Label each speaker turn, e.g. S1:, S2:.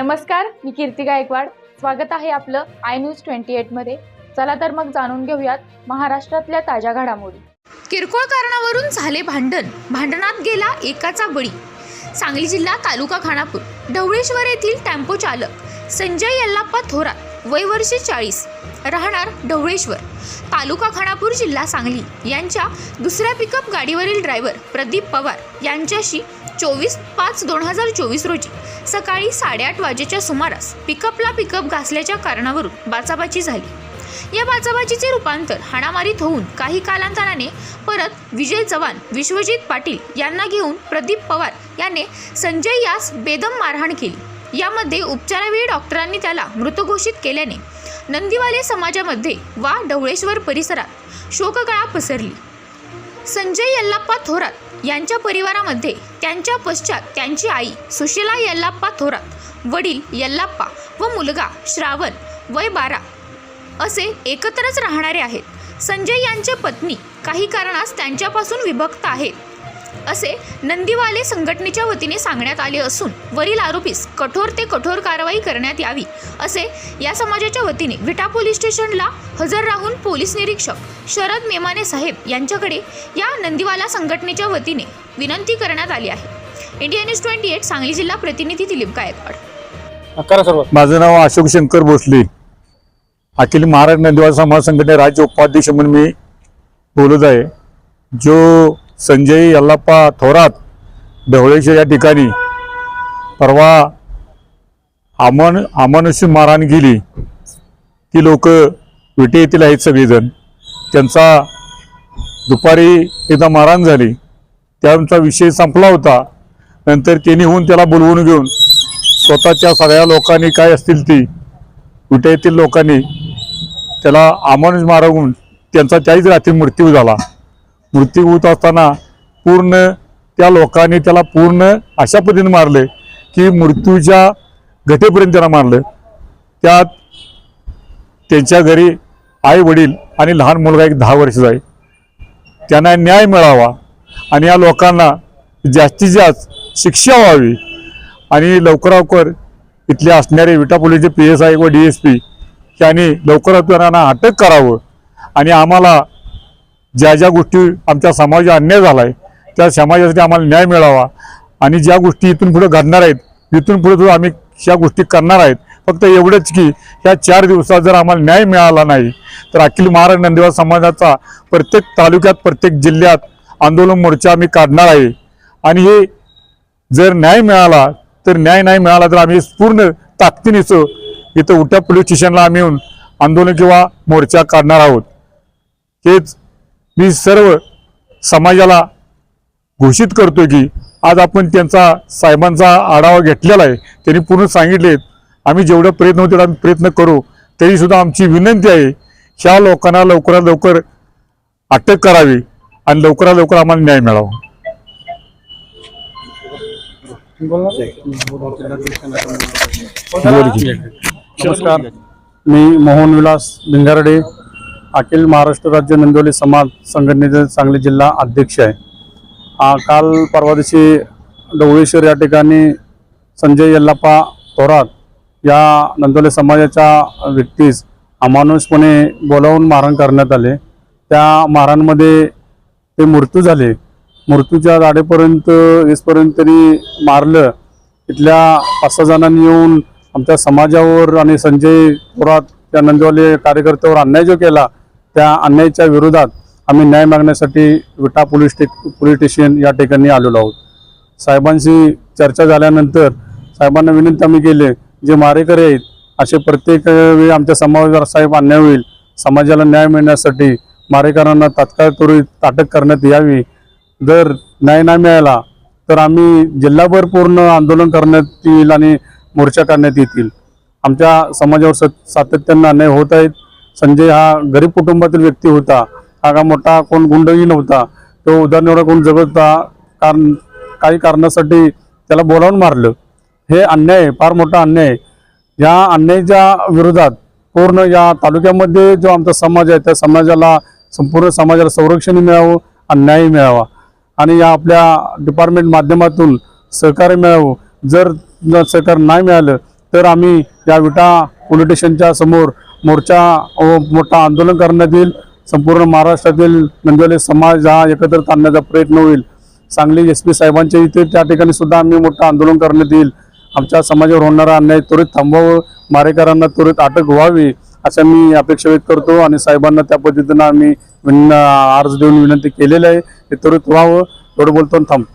S1: नमस्कार मी कीर्ती गायकवाड. स्वागत आहे आपलं आय न्यूज ट्वेंटी एटमध्ये चला तर मग जाणून घेऊयात महाराष्ट्रातल्या ताज्या घडामोडी.
S2: किरकोळ कारणावरून झाले भांडण. भांडणात गेला एकाचा बळी. सांगली जिल्हा तालुका खानापूर ढवळेश्वर येथील टेम्पो चालक संजय यल्लाप्पा थोरात वय वर्ष चाळीस. राहणार ढवळेश्वर. तालुका खानापूर जिल्हा सांगली. यांच्या दुसऱ्या पिकअप गाडीवरील ड्रायव्हर प्रदीप पवार यांच्याशी चोवीस पाच दोन हजार चोवीस रोजी सकाळी साडेआठ वाजेच्या सुमारास पिकअपला पिकअप घासल्याच्या कारणावरून बाचाबाची झाली. या बाचाबाचीचे रूपांतर हाणामारीत होऊन काही कालांतराने परत विजय चव्हाण विश्वजित पाटील यांना घेऊन प्रदीप पवार याने संजय यास बेदम मारहाण केली. यामध्ये उपचारावेळी डॉक्टरांनी त्याला मृत घोषित केल्याने नंदीवाले समाजामध्ये वा ढवळेश्वर परिसरात शोककळा पसरली. संजय यल्लाप्पा थोरात यांच्या परिवारामध्ये त्यांच्या पश्चात त्यांची आई सुशीला यल्लाप्पा थोरात वडील यल्लाप्पा व मुलगा श्रावण वय बारा असे एकत्रच राहणारे आहेत. संजय यांचे पत्नी काही कारणास त्यांच्यापासून विभक्त आहेत. असे नंदीवाले संघटनेच्या वतीने सांगण्यात आले असून वरील आरोपीस कठोर ते कठोर कारवाई करण्यात यावी असे या समाजाच्या वतीने विटा पोलीस स्टेशनला हजर राहून पोलीस निरीक्षक शरद मेमाने साहेब यांच्याकडे या नंदीवाला संघटनेच्या वतीने विनंती करण्यात आली आहे. India news twenty eight Sangli जिल्हा प्रतिनिधी दिलीप गायकवाड.
S3: माझं नाव अशोक शंकर भोसले. अखिल महाराष्ट्र नंदीवाल समाज संघटने राज्य उपाध्यक्ष म्हणून मी बोलत आहे. जो संजय यल्लाप्पा थोरात ढवळेश्वर या ठिकाणी. परवा आमन अमानुष्य मारहाण केली. ती लोक विटे येथील आहेत सगळेजण. त्यांचा दुपारी एकदा मारहाण झाली. त्यांचा विषय संपला होता. नंतर त्यांनी होऊन त्याला बोलवून घेऊन स्वतःच्या सगळ्या लोकांनी काय असतील ती विटे येथील लोकांनी त्याला अमानुष मारवून त्यांचा त्याच रात्री मृत्यू झाला. मृत्यू होत असताना पूर्ण त्या लोकांनी त्याला पूर्ण अशा पद्धतीने मारले की मृत्यूच्या घटेपर्यंत त्यांना मारलं. त्यात त्यांच्या घरी आई वडील आणि लहान मुलगा एक दहा वर्षाचा आहे त्यांना न्याय मिळावा आणि या लोकांना जास्तीत जास्त शिक्षा व्हावी. आणि लवकरावकर इथले असणारे विटा पोलीसचे पी एस आय व डी एस पी यांनी लवकरात त्यांना अटक करावं आणि आम्हाला ज्या ज्या गोष्टी आमच्या समाजात अन्याय झाला आहे त्या समाजासाठी आम्हाला न्याय मिळावा. आणि ज्या गोष्टी इथून पुढे घडणार आहेत इथून पुढे सुद्धा आम्ही ह्या गोष्टी करणार आहेत फक्त एवढंच की ह्या चार दिवसात जर आम्हाला न्याय मिळाला नाही तर अखिल महाराष्ट्र नंदीवाल समाजाचा प्रत्येक तालुक्यात प्रत्येक जिल्ह्यात आंदोलन मोर्चा आम्ही काढणार आहे. आणि हे जर न्याय मिळाला तर न्याय नाही मिळाला तर आम्ही पूर्ण ताकदीनेचं इथं उठ्या पोलीस स्टेशनला आम्ही येऊन आंदोलन किंवा मोर्चा काढणार आहोत. हेच मी सर्व समाजाला घोषित करतो की आज आपण त्यांचा साहेबांचा आढावा घेतलेला आहे. त्यांनी पूर्ण सांगितले आम्ही जेवढं प्रयत्न होतील आम्ही प्रयत्न करू. तरी सुद्धा आमची विनंती आहे ह्या लोकांना लवकरात लवकर अटक करावी आणि लवकरात लवकर आम्हाला न्याय मिळावा.
S4: नमस्कार. मी मोहन विलास भिंगारडे. अखिल महाराष्ट्र राज्य नंदिवली समाज संघटनेचे सांगली जिल्हा अध्यक्ष आहे. काल परवा दिवशी डवळेश्वर या ठिकाणी संजय यल्लाप्पा थोरात या नंदोली समाजाच्या व्यक्तीस अमानुषपणे बोलावून मारण करण्यात आले. त्या मारांमध्ये ते मृत्यू झाले. मृत्यूच्या जाडेपर्यंत येसपर्यंत तरी मारलं. इथल्या पाच सहा जणांनी येऊन आमच्या समाजावर आणि संजय थोरात त्या नंदवाले कार्यकर्त्यावर अन्याय जो केला त्या अन्यायाच्या विरोधात आम्ही न्याय मागण्यासाठी विटा पोलीस स्टे पोलीस स्टेशन या ठिकाणी आलेलो आहोत. साहेबांशी चर्चा झाल्यानंतर साहेबांना विनंती आम्ही केले जे मारेकरी आहेत असे प्रत्येक वेळी आमच्या समाजावर साहेब अन्याय होईल. समाजाला न्याय मिळण्यासाठी मारेकरांना तात्काळ त्वरित अटक करण्यात यावी. जर न्याय नाही मिळाला तर आम्ही जिल्हाभर पूर्ण आंदोलन करण्यात येईल आणि मोर्चा काढण्यात येतील. आमच्या समाजावर सत सातत्यानं अन्याय होत आहेत. संजय हा गरीब कुटुंबातील व्यक्ती होता. हा का मोठा कोण गुंडही नव्हता. तो उदाहरणार्थ कोण जगत होता. कारण काही कारणासाठी त्याला बोलावून मारलं. हे अन्याय आहे, फार मोठा अन्याय आहे. या अन्यायाच्या विरोधात पूर्ण या तालुक्यामध्ये जो आमचा समाज आहे त्या समाजाला संपूर्ण समाजाला संरक्षण मिळावं आणि न्याय मिळावा. आणि या आपल्या डिपार्टमेंट माध्यमातून सहकार्य मिळावं. जर सहकार्य नाही मिळालं तर आम्ही या विटा पोलीस स्टेशनच्या समोर मोर्चा व मोठा आंदोलन करण्यात येईल. संपूर्ण महाराष्ट्रातील नंदिवली समाज हा एकत्रित आणण्याचा प्रयत्न होईल. सांगली एस पी साहेबांच्या इथे त्या ठिकाणी सुद्धा आम्ही मोठं आंदोलन करण्यात येईल. आमच्या समाजावर होणारा अन्याय त्वरित थांबवावं मारेकरांना त्वरित अटक व्हावी असं मी अपेक्षा व्यक्त करतो आणि साहेबांना त्या पद्धतीनं आम्ही अर्ज देऊन विनंती केलेली आहे. हे त्वरित व्हावं. एवढं बोलतो आणि थांबतो.